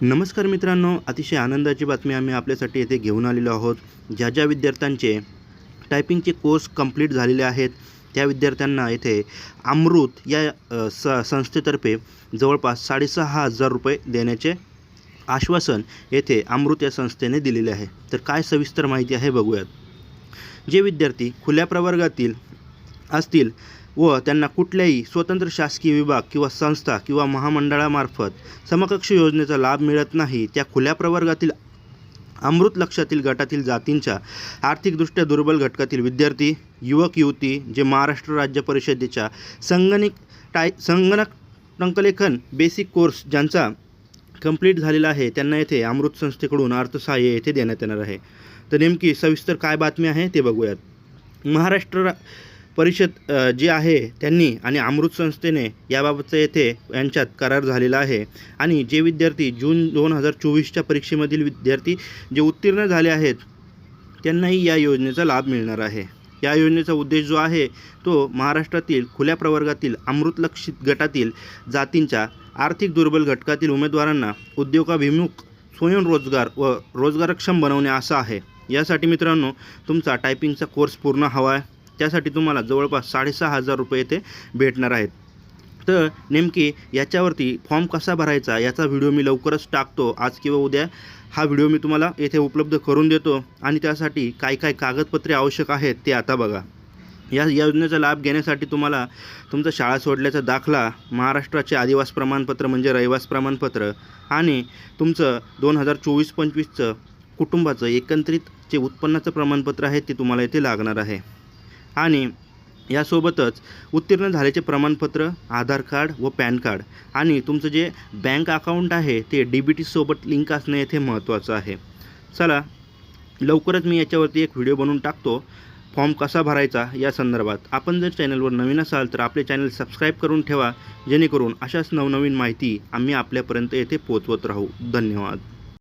नमस्कार मित्रांनो अतिशय आनंदाची बातमी आम्ही आपल्यासाठी येथे घेऊन आलेलो आहोत. ज्या ज्या विद्यार्थ्यांचे टायपिंगचे कोर्स कंप्लीट झालेले आहेत त्या विद्यार्थ्यांना येथे अमृत या स संस्थेतर्फे जवळपास साडेसहा हजार रुपये देण्याचे आश्वासन येथे अमृत या संस्थेने दिलेले आहे. तर काय सविस्तर माहिती आहे बघूयात. जे विद्यार्थी खुल्या प्रवर्गातील असतील व त्यांना कुठल्याही स्वतंत्र शासकीय विभाग किंवा संस्था किंवा महामंडळामार्फत समकक्ष योजनेचा लाभ मिळत नाही त्या खुल्या प्रवर्गातील अमृत लक्षातील गटातील जातींच्या आर्थिकदृष्ट्या दुर्बल घटकातील विद्यार्थी युवक युवती जे महाराष्ट्र राज्य परिषदेच्या संगणक टाय संगणक टंकलेखन बेसिक कोर्स ज्यांचा कंप्लीट झालेला आहे त्यांना येथे अमृत संस्थेकडून अर्थसहाय्य येथे देण्यात येणार आहे. तर नेमकी सविस्तर काय बातमी आहे ते बघूयात. महाराष्ट्र रा- परिषद जी जे आहे त्यांनी आणि अमृत संस्थेने याबाबतचं येथे यांच्यात करार झालेला आहे. आणि जे विद्यार्थी जून दोन हजार चोवीसच्या परीक्षेमधील विद्यार्थी जे उत्तीर्ण झाले आहेत त्यांनाही या योजनेचा लाभ मिळणार आहे. या योजनेचा उद्देश जो आहे तो महाराष्ट्रातील खुल्या प्रवर्गातील अमृतलक्षित गटातील जातींच्या आर्थिक दुर्बल घटकातील उमेदवारांना उद्योगाभिमुख स्वयंरोजगार व रोजगारक्षम बनवणे असा आहे. यासाठी मित्रांनो तुमचा टायपिंगचा कोर्स पूर्ण हवा आहे. त्यासाठी तुम्हाला जवळपास साडेसहा हजार रुपये येथे भेटणार आहेत. तर नेमकी याच्यावरती फॉर्म कसा भरायचा याचा व्हिडिओ मी लवकरच टाकतो. आज किंवा उद्या हा व्हिडिओ मी तुम्हाला येथे उपलब्ध करून देतो. आणि त्यासाठी काय काय कागदपत्रे आवश्यक आहेत ते आता बघा. या योजनेचा लाभ घेण्यासाठी तुम्हाला तुमचा शाळा सोडल्याचा दाखला महाराष्ट्राचे आदिवास प्रमाणपत्र म्हणजे रहिवास प्रमाणपत्र आणि तुमचं दोन हजार चोवीस पंचवीसचं कुटुंबाचं एकत्रित जे उत्पन्नाचं प्रमाणपत्र आहे ते तुम्हाला येथे लागणार आहे. आणि यासोबतच उत्तीर्ण झाल्याचे प्रमाणपत्र आधार कार्ड व पॅन कार्ड. आणि तुमचं जे बँक अकाउंट आहे ते डी बी टीसोबत लिंक असणं येथे महत्त्वाचं आहे. चला लवकरच मी याच्यावरती एक व्हिडिओ बनवून टाकतो. फॉर्म कसा भरायचा या संदर्भात. आपण जर चॅनलवर नवीन असाल तर आपले चॅनल सबस्क्राईब करून ठेवा जेणेकरून अशाच नवनवीन माहिती आम्ही आपल्यापर्यंत येथे पोचवत राहू. धन्यवाद.